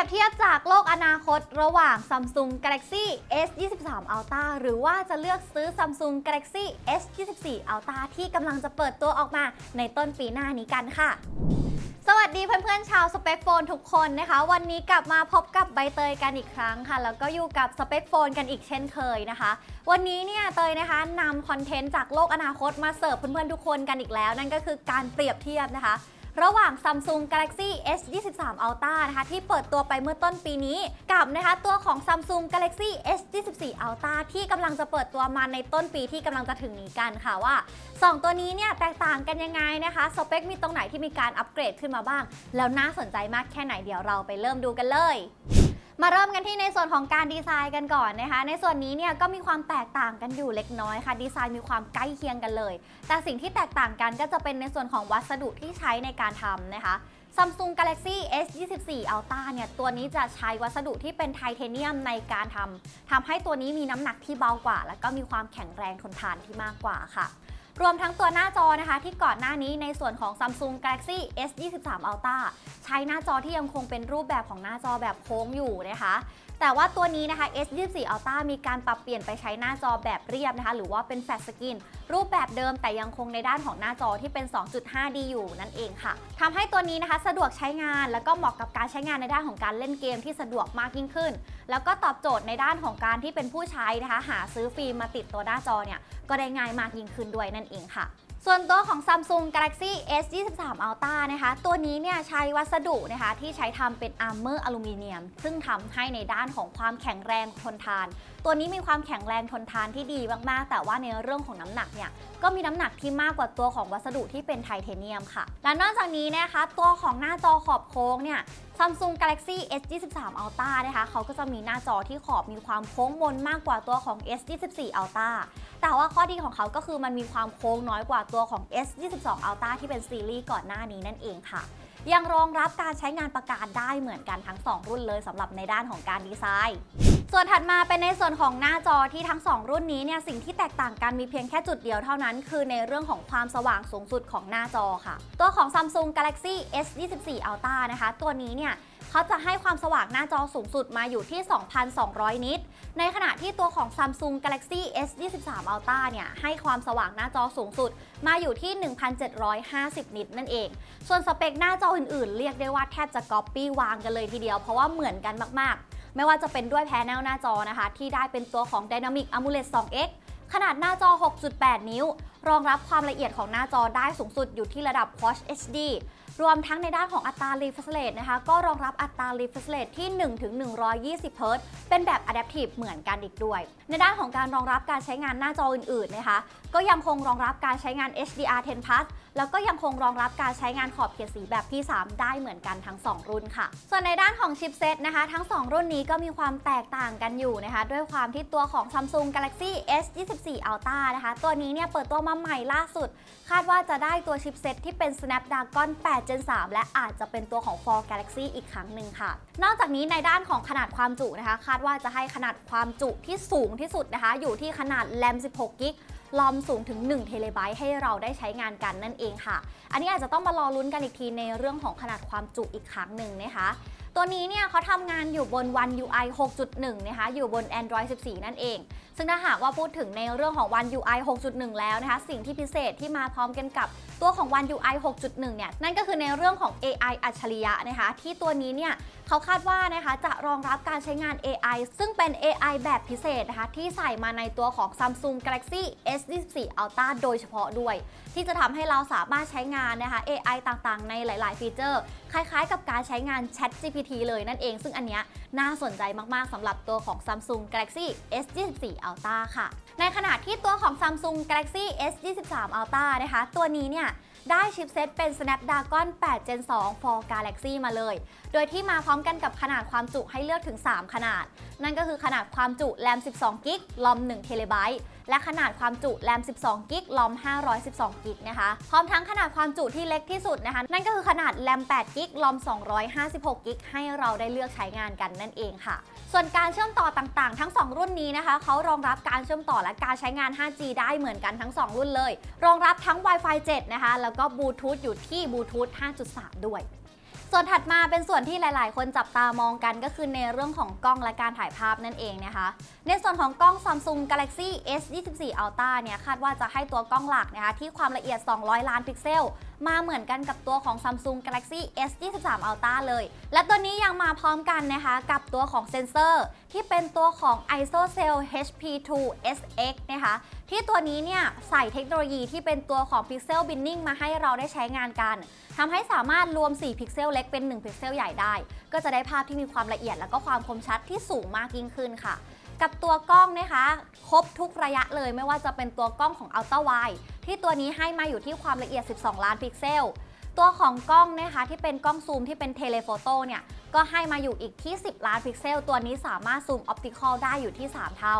ยบเทียบจากโลกอนาคตระหว่าง Samsung Galaxy S23 Ultra หรือว่าจะเลือกซื้อ Samsung Galaxy S24 Ultra ที่กำลังจะเปิดตัวออกมาในต้นปีหน้านี้กันค่ะสวัสดีเพื่อนๆ ชาวสเปคโฟนทุกคนนะคะ วันนี้กลับมาพบกับใบเตยกันอีกครั้งค่ะ แล้วก็อยู่กับสเปคโฟนกันอีกเช่นเคยนะคะ วันนี้เนี่ยเตยนะคะนำคอนเทนต์จากโลกอนาคตมาเสิร์ฟเพื่อนๆทุกคนกันอีกแล้ว นั่นก็คือการเปรียบเทียบนะคะ ระหว่าง Samsung Galaxy S23 Ultra นะคะที่เปิดตัวไปเมื่อต้นปีนี้ กับนะคะตัวของ Samsung Galaxy S24 Ultra ที่กำลังจะเปิดตัวมาในต้นปีที่กำลังจะถึงนี้กันค่ะว่า 2 ตัวนี้เนี่ยแตกต่างกันยังไงนะคะสเปคมีตรงไหนที่มีการอัปเกรดขึ้นมาบ้าง แล้วน่าสนใจมากแค่ไหนเดี๋ยวเราไปเริ่มดูกันเลย มาเริ่มกันที่ในส่วนของการดีไซน์กันก่อนนะคะ ในส่วนนี้เนี่ยก็มีความแตกต่างกันอยู่เล็กน้อยค่ะ ดีไซน์มีความใกล้เคียงกันเลย แต่สิ่งที่แตกต่างกันก็จะเป็นในส่วนของวัสดุที่ใช้ในการทำนะคะ Samsung Galaxy S24 Ultra เนี่ย ตัวนี้จะใช้วัสดุที่เป็นไทเทเนียมในการทำทำให้ตัวนี้มีน้ำหนักที่เบากว่า และก็มีความแข็งแรงทนทานที่มากกว่าค่ะ รวมทั้งตัวหน้าจอนะคะ ที่ก่อนหน้านี้ในส่วนของ Samsung Galaxy S23 Ultra ใช้หน้าจอที่ยังคงเป็นรูปแบบของหน้าจอแบบโค้งอยู่นะคะ แต่ว่าตัวนี้นะคะ S24 Ultra มีการปรับเปลี่ยนไปใช้หน้าจอแบบเรียบนะคะ หรือว่าเป็นแฟลตสกรีนรูปแบบเดิมแต่ยังคงในด้านของหน้าจอที่เป็น 2.5D อยู่นั่นเองค่ะทำให้ตัวนี้นะคะสะดวกใช้งาน แล้วก็เหมาะกับการใช้งานในด้านของการเล่นเกมที่สะดวกมากยิ่งขึ้น แล้วก็ตอบโจทย์ในด้านของการที่เป็นผู้ใช้นะคะ หาซื้อฟิล์มมาติดตัวหน้าจอเนี่ยก็ได้ง่ายมากยิ่งขึ้นด้วยนั่นเองค่ะ ส่วนตัวของ Samsung Galaxy S23 Ultra นะคะ ตัวนี้เนี่ยใช้วัสดุนะคะที่ใช้ทำเป็นอาร์เมอร์อลูมิเนียม ซึ่งทำให้ในด้านของความแข็งแรงทนทาน ตัวนี้มีความแข็งแรงทนทานที่ดีมากๆ แต่ว่าในเรื่องของน้ำหนักเนี่ยก็มีน้ำหนักที่มากกว่าตัวของวัสดุที่เป็นไทเทเนียมค่ะ และนอกจากนี้นะคะ ตัวของหน้าจอขอบโค้งเนี่ย Samsung Galaxy S23 Ultra นะคะเขาก็จะมีหน้าจอที่ขอบมีความโค้งมนมากกว่าตัวของ S24 Ultra แต่ว่าข้อดีของเขาก็คือมันมีความโค้งน้อยกว่าตัวของ S22 Ultra ที่เป็นซีรีส์ก่อนหน้านี้นั่นเองค่ะ ยังรองรับการใช้งานประการได้เหมือนกันทั้ง 2 รุ่นเลยสำหรับในด้านของการดีไซน์ ส่วนถัดมาเป็นในส่วนของหน้าจอที่ทั้ง 2 รุ่นนี้เนี่ยสิ่งที่แตกต่างกันมีเพียงแค่จุดเดียวเท่านั้น คือในเรื่องของความสว่างสูงสุดของหน้าจอค่ะ ตัวของ Samsung Galaxy S24 Ultra นะคะ ตัวนี้เนี่ย เขาจะให้ความสว่างหน้าจอสูงสุดมาอยู่ที่ 2,200 นิต ในขณะที่ตัวของ Samsung Galaxy S23 Ultra เนี่ยให้ความสว่างหน้าจอสูงสุด มาอยู่ที่ 1,750 นิตนั่นเอง ส่วนสเปคหน้าจออื่นๆ เรียกได้ว่าแทบจะก๊อปปี้วางกันเลยทีเดียว เพราะว่าเหมือนกันมากๆ ไม่ว่าจะเป็นด้วยแพนเนลหน้าจอนะคะ ที่ได้เป็นตัวของ Dynamic AMOLED 2X ขนาดหน้าจอ 6.8 นิ้วรองรับความละเอียดของหน้าจอได้สูงสุดอยู่ที่ระดับ Quad HD รวมทั้งในด้านของอัตรา refresh rate นะคะ ก็รองรับอัตรา refresh rate ที่ 1 ถึง 120 Hz เป็นแบบ adaptive เหมือนกันอีกด้วย ในด้านของการรองรับการใช้งานหน้าจออื่นๆนะคะ ก็ยังคงรองรับการใช้งาน HDR10 Plus แล้วก็ยังคงรองรับการใช้งานขอบเขตสีแบบ P3 ได้เหมือนกันทั้ง 2 รุ่นค่ะ ส่วนในด้านของชิปเซตนะคะ ทั้ง 2 รุ่นนี้ก็มีความแตกต่างกันอยู่นะคะ ด้วยความที่ตัวของ Samsung Galaxy S24 Ultra นะคะ ตัวนี้เนี่ยเปิดตัวมาใหม่ล่าสุด คาดว่าจะได้ตัวชิปเซตที่เป็น Snapdragon 8 Gen 3 และอาจจะเป็นตัวของ For Galaxy อีกครั้งหนึ่งค่ะ นอกจากนี้ในด้านของขนาดความจุนะคะ คาดว่าจะให้ขนาดความจุที่สูงที่สุดนะคะ อยู่ที่ขนาด RAM 16 g b ลอมสูงถึง1เทเลไบต์ให้เราได้ใช้งานกันนั่นเองค่ะ อันนี้อาจจะต้องมารอลุ้นกันอีกทีในเรื่องของขนาดความจุอีกครั้งหนึ่งนะคะ ตัวนี้เนี่ยเขาทำงานอยู่บน One UI 6.1 นะคะ อยู่บน Android 14 นั่นเอง ซึ่งถ้าหากว่าพูดถึงในเรื่องของ One UI 6.1 แล้วนะคะ สิ่งที่พิเศษที่มาพร้อมกันกับตัวของ One UI 6.1 เนี่ย นั่นก็คือในเรื่องของ AI อัจฉริยะนะคะ ที่ตัวนี้เนี่ยเขาคาดว่านะคะจะรองรับการใช้งาน AI ซึ่งเป็น AI แบบพิเศษนะคะ ที่ใส่มาในตัวของ Samsung Galaxy S24 Ultra โดยเฉพาะด้วย ที่จะทำให้เราสามารถใช้งานนะคะ AI ต่างๆ ในหลาย ๆ ฟีเจอร์ คล้ายๆ กับการใช้งาน Chat GPT เลยนั่นเอง ซึ่งอันเนี้ยน่าสนใจมากๆสำหรับตัวของ Samsung Galaxy S24 Ultra ค่ะ ในขณะที่ตัวของ Samsung Galaxy S23 Ultra นะคะ ตัวนี้เนี่ยได้ชิปเซตเป็น Snapdragon 8 Gen 2 for Galaxy มาเลย โดยที่มาพร้อมกันกับขนาดความจุให้เลือกถึง 3 ขนาด นั่นก็คือขนาดความจุ RAM 12 g b ลอม1 t b และขนาดความจุ RAM 12 g b ลอม 512 g b นะคะ พร้อมทั้งขนาดความจุที่เล็กที่สุดนะคะ นั่นก็คือขนาด RAM 8 g b ลอม 256 g b ให้เราได้เลือกใช้งานกันนั่นเองค่ะ ส่วนการเชื่อมต่อต่างๆ ทั้ง 2 รุ่นนี้นะคะเขารองรับการเชื่อมต่อและการใช้งาน 5G ได้เหมือนกันทั้ง 2 รุ่นเลย รองรับทั้ง Wi-Fi 7 นะคะ แล้วก็บลูทูธอยู่ที่บลูทูธ5.3 ด้วย ส่วนถัดมาเป็นส่วนที่หลาย ๆ คนจับตามองกันก็คือในเรื่องของกล้องและการถ่ายภาพนั่นเองนะคะ ในส่วนของกล้อง Samsung Galaxy S24 Ultra เนี่ยคาดว่าจะให้ตัวกล้องหลักนะคะที่ความละเอียด 200 ล้านพิกเซล มาเหมือนกันกับตัวของ Samsung Galaxy S23 Ultra เลย และตัวนี้ยังมาพร้อมกันนะคะกับตัวของเซนเซอร์ ที่เป็นตัวของ ISOCELL HP2 SX นะคะ ที่ตัวนี้เนี่ยใส่เทคโนโลยีที่เป็นตัวของ Pixel Binning มาให้เราได้ใช้งานกันทำให้สามารถรวม 4 พิกเซลเล็กเป็น 1 พิกเซลใหญ่ได้ ก็จะได้ภาพที่มีความละเอียดและก็ความคมชัดที่สูงมากยิ่งขึ้นค่ะ กับตัวกล้องนะคะ ครบทุกระยะเลยไม่ว่าจะเป็นตัวกล้องของ Ultra Wide ที่ตัวนี้ให้มาอยู่ที่ความละเอียด 12 ล้านพิกเซล ตัวของกล้องนะคะที่เป็นกล้องซูมที่เป็นเทเลโฟโต้เนี่ย ก็ให้มาอยู่อีกที่ 10 ล้านพิกเซล ตัวนี้สามารถซูมออปติคอลได้อยู่ที่ 3 เท่า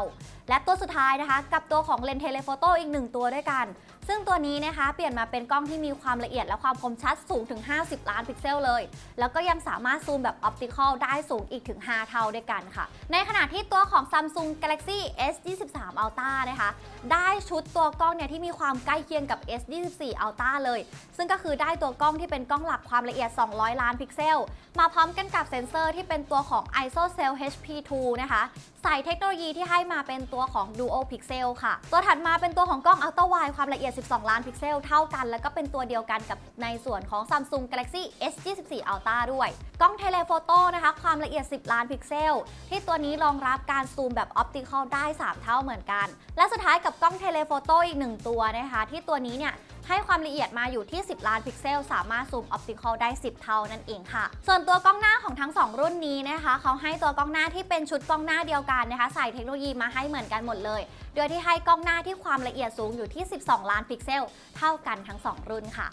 และตัวสุดท้ายนะคะ กับตัวของเลนส์เทเลโฟโต้อีก 1 ตัวด้วยกัน ซึ่งตัวนี้นะคะเปลี่ยนมาเป็นกล้องที่มีความละเอียดและความคมชัดสูงถึง 50 ล้านพิกเซลเลย แล้วก็ยังสามารถซูมแบบออปติคอลได้สูงอีกถึง 5 เท่าด้วยกันค่ะ ในขณะที่ตัวของ Samsung Galaxy S23 Ultra นะคะ ได้ชุดตัวกล้องเนี่ยที่มีความใกล้เคียงกับ S24 Ultra เลย ซึ่งก็คือได้ตัวกล้องที่เป็นกล้องหลักความละเอียด 200 ล้านพิกเซล มาพร้อมกันกับเซ็นเซอร์ที่เป็นตัวของ ISOCELL HP2 นะคะ ใส่เทคโนโลยีที่ให้มาเป็นตัวของ Dual Pixel ค่ะ ตัวถัดมาเป็นตัวของกล้อง Ultra Wide ความละเอียด 12 ล้านพิกเซลเท่ากัน แล้วก็เป็นตัวเดียวกันกับในส่วนของ Samsung Galaxy S24 Ultra ด้วย กล้องเทเลโฟโต้นะคะ ความละเอียด 10 ล้านพิกเซล ที่ตัวนี้รองรับการซูมแบบออปติคอลได้ 3 เท่าเหมือนกัน และสุดท้ายกับกล้องเทเลโฟโต้อีก 1 ตัวนะคะ ที่ตัวนี้เนี่ย ให้ความละเอียดมาอยู่ที่ 10 ล้านพิกเซล สามารถซูมออปติคอลได้ 10 เท่านั่นเองค่ะ ส่วนตัวกล้องหน้าของทั้ง 2 รุ่นนี้นะคะเขาให้ตัวกล้องหน้าที่เป็นชุดกล้องหน้าเดียวกันนะคะ ใส่เทคโนโลยีมาให้เหมือนกันหมดเลย โดยที่ให้กล้องหน้าที่ความละเอียดสูงอยู่ที่ 12 ล้านพิกเซล เท่ากันทั้ง 2 รุ่นค่ะ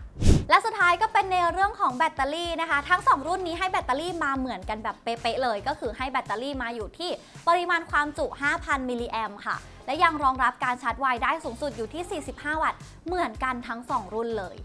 และสุดท้ายก็เป็นในเรื่องของแบตเตอรี่นะคะ ทั้ง 2 รุ่นนี้ให้แบตเตอรี่มาเหมือนกันแบบเป๊ะๆเลย ก็คือให้แบตเตอรี่มาอยู่ที่ปริมาณความจุ 5,000 มิลลิแอมค่ะ และยังรองรับการชาร์จไวได้สูงสุดอยู่ที่ 45 วัตต์ เหมือนกันทั้ง 2 รุ่นเลย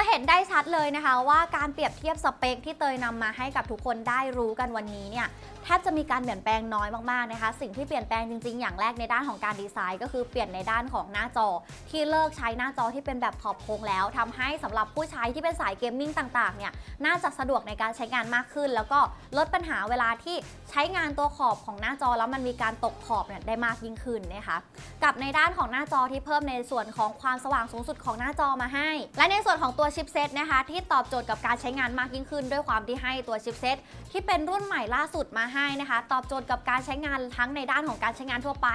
จะเห็นได้ชัดเลยนะคะว่าการเปรียบเทียบสเปคที่เตยนำมาให้กับทุกคนได้รู้กันวันนี้เนี่ยแทบจะมีการเปลี่ยนแปลงน้อยมากๆนะคะ สิ่งที่เปลี่ยนแปลงจริงๆ อย่างแรกในด้านของการดีไซน์ ก็คือเปลี่ยนในด้านของหน้าจอ ที่เลิกใช้หน้าจอที่เป็นแบบขอบโค้งแล้วทำให้สำหรับผู้ใช้ที่เป็นสายเกมมิ่งต่างๆเนี่ยน่าจะสะดวกในการใช้งานมากขึ้น แล้วก็ลดปัญหาเวลาที่ใช้งานตัวขอบของหน้าจอแล้วมันมีการตกขอบเนี่ยได้มากยิ่งขึ้นนะคะกับในด้านของหน้าจอที่เพิ่มในส่วนของความสว่างสูงสุดของหน้าจอมาให้ และในส่วนของตัวชิปเซตนะคะที่ตอบโจทย์กับการใช้งานมากยิ่งขึ้น ด้วยความที่ให้ตัวชิปเซตที่เป็นรุ่นใหม่ล่าสุดมาให้นะคะ ตอบโจทย์กับการใช้งานทั้งในด้านของการใช้งานทั่วไป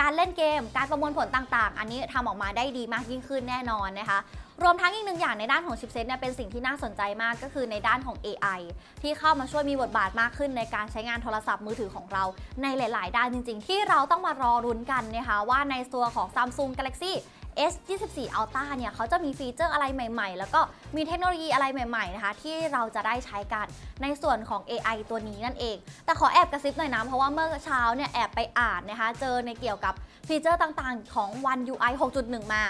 การเล่นเกม การประมวลผลต่างๆ อันนี้ทำออกมาได้ดีมากยิ่งขึ้นแน่นอนนะคะรวมทั้งอีกหนึ่งอย่างในด้านของชิปเซตเนี่ยเป็นสิ่งที่น่าสนใจมากก็คือในด้านของ AI ที่เข้ามาช่วยมีบทบาทมากขึ้นในการใช้งานโทรศัพท์มือถือของเรา ในหลาย ๆ ด้านจริง ๆ ที่เราต้องมารอรุ้นกันนะคะว่าในตัวของ Samsung Galaxy S24 Ultra เนี่ยเขาจะมีฟีเจอร์อะไรใหม่ ๆ แล้วก็มีเทคโนโลยีอะไรใหม่ๆนะคะที่เราจะได้ใช้กันในส่วนของ AI ตัวนี้นั่นเอง แต่ขอแอบกระซิบหน่อยนะเพราะว่าเมื่อเช้าเนี่ยแอบไปอ่านนะคะเจอในเกี่ยวกับฟีเจอร์ต่างๆ ของ One UI 6.1 มา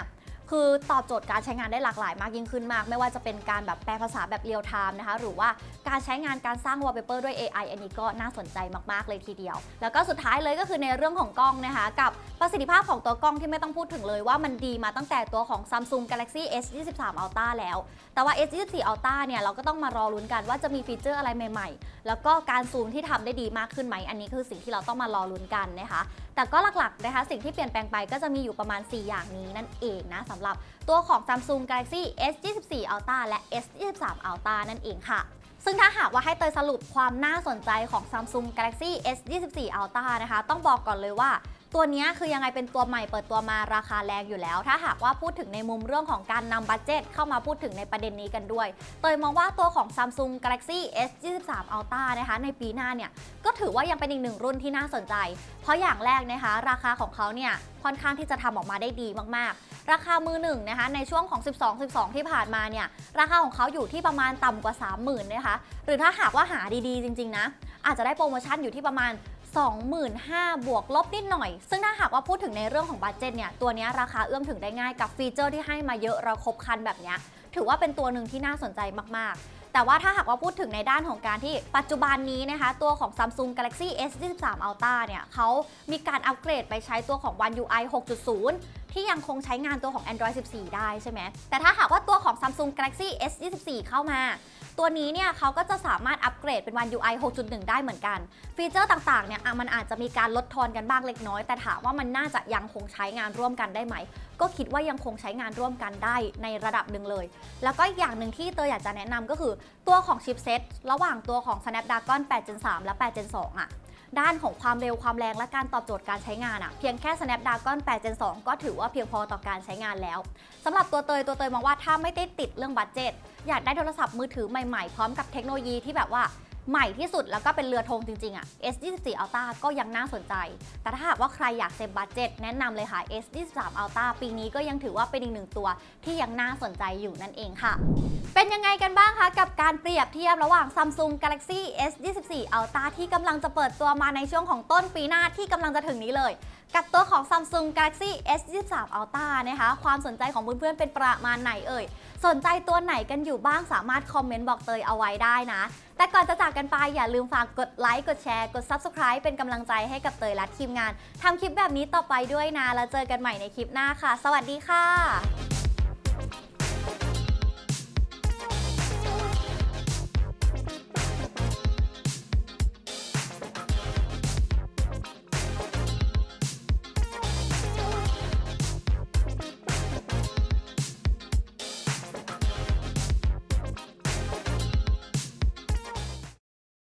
คือตอบโจทย์การใช้งานได้หลากหลายมากยิ่งขึ้นมาก ไม่ว่าจะเป็นการแบบแปลภาษาแบบเรียลไทม์นะคะ หรือว่าการใช้งานการสร้าง wallpaper ด้วย AI อันนี้ก็น่าสนใจมากๆเลยทีเดียว แล้วก็สุดท้ายเลยก็คือในเรื่องของกล้องนะคะ กับประสิทธิภาพของตัวกล้องที่ไม่ต้องพูดถึงเลยว่ามันดีมาตั้งแต่ตัวของ Samsung Galaxy S23 Ultra แล้ว แต่ว่า S24 Ultra เนี่ยเราก็ต้องมารอลุ้นกันว่าจะมีฟีเจอร์อะไรใหม่ๆ แล้วก็การซูมที่ทำได้ดีมากขึ้นไหม อันนี้คือสิ่งที่เราต้องมารอลุ้นกันนะคะ แต่ก็หลักๆนะคะ สิ่งที่เปลี่ยนแปลงไปก็จะมีอยู่ประมาณ 4 อย่างนี้นั่นเองนะสำหรับตัวของ Samsung Galaxy S24 Ultra และ S23 Ultra นั่นเองค่ะซึ่งถ้าหากว่าให้เตยสรุปความน่าสนใจของ Samsung Galaxy S24 Ultra นะคะ ต้องบอกก่อนเลยว่า ตัวนี้คือยังไงเป็นตัวใหม่เปิดตัวมาราคาแรงอยู่แล้ว ถ้าหากว่าพูดถึงในมุมเรื่องของการนำบัตเจ็ตเข้ามาพูดถึงในประเด็นนี้กันด้วย เตยมองว่าตัวของ Samsung Galaxy S23 Ultra นะคะในปีหน้าเนี่ยก็ถือว่ายังเป็นอีกหนึ่งรุ่นที่น่าสนใจ เพราะอย่างแรกนะคะราคาของเขาเนี่ยค่อนข้างที่จะทำออกมาได้ดีมากๆ ราคามือหนึ่งนะคะในช่วงของ 12 12 ที่ผ่านมาเนี่ยราคาของเขาอยู่ที่ประมาณต่ำกว่า 30,000นะคะหรือถ้าหากว่าหาดีๆ จริง ๆ นะ อาจจะได้โปรโมชั่นอยู่ที่ประมาณ 25,000 บวกลบนิดหน่อย ซึ่งถ้าหากว่าพูดถึงในเรื่องของบัตเจ็ตเนี่ย ตัวนี้ราคาเอื้อมถึงได้ง่ายกับฟีเจอร์ที่ให้มาเยอะเราครบคันแบบนี้ ถือว่าเป็นตัวหนึ่งที่น่าสนใจมาก ๆแต่ว่าถ้าหากว่าพูดถึงในด้านของการที่ปัจจุบันนี้นะคะ ตัวของ Samsung Galaxy S23 Ultra เนี่ยเขามีการอัปเกรดไปใช้ตัวของ One UI 6.0 ที่ยังคงใช้งานตัวของ Android 14 ได้ใช่ไหม แต่ถ้าหากว่าตัวของ Samsung Galaxy S24 เข้ามา ตัวนี้เนี่ยเขาก็จะสามารถอัปเกรดเป็น One UI 6.1 ได้เหมือนกัน ฟีเจอร์ต่างๆ เนี่ยมันอาจจะมีการลดทอนกันบ้างเล็กน้อย แต่ถามว่ามันน่าจะยังคงใช้งานร่วมกันได้ไหม ก็คิดว่ายังคงใช้งานร่วมกันได้ในระดับหนึ่งเลย แล้วก็อีกอย่างหนึ่งที่เตยอยากจะแนะนำก็คือตัวของชิปเซตระหว่างตัวของ Snapdragon 8 Gen 3 และ8 Gen 2อะ ด้านของความเร็วความแรงและการตอบโจทย์การใช้งานอะเพียงแค่ Snapdragon 8 Gen 2 ก็ถือว่าเพียงพอต่อการใช้งานแล้วสำหรับตัวเตยตัวเตยมองว่าถ้าไม่ได้ติดเรื่องบัตเจ็ตอยากได้โทรศัพท์มือถือใหม่ๆ พร้อมกับเทคโนโลยีที่แบบว่า ใหม่ที่สุดแล้วก็เป็นเรือธงจริงๆอะ S24 Ultra ก็ยังน่าสนใจ แต่ถ้าหากว่าใครอยากเซฟบัตเจ็ตแนะนำเลยค่ะ S23 Ultra ปีนี้ก็ยังถือว่าเป็นอีกหนึ่งตัวที่ยังน่าสนใจอยู่นั่นเองค่ะ เป็นยังไงกันบ้างคะ กับการเปรียบเทียบระหว่าง Samsung Galaxy S24 Ultra ที่กำลังจะเปิดตัวมาในช่วงของต้นปีหน้าที่กำลังจะถึงนี้เลยกับตัวของ Samsung Galaxy S23 Ultra นะคะ ความสนใจของเพื่อนๆเป็นประมาณไหนเอ่ย สนใจตัวไหนกันอยู่บ้างสามารถคอมเมนต์บอกเตยเอาไว้ได้นะ แต่ก่อนจะจากกันไปอย่าลืมฝากกดไลค์ กดแชร์ กด Subscribe เป็นกำลังใจให้กับเตยและทีมงานทำคลิปแบบนี้ต่อไปด้วยนะ แล้วเจอกันใหม่ในคลิปหน้าค่ะ สวัสดีค่ะ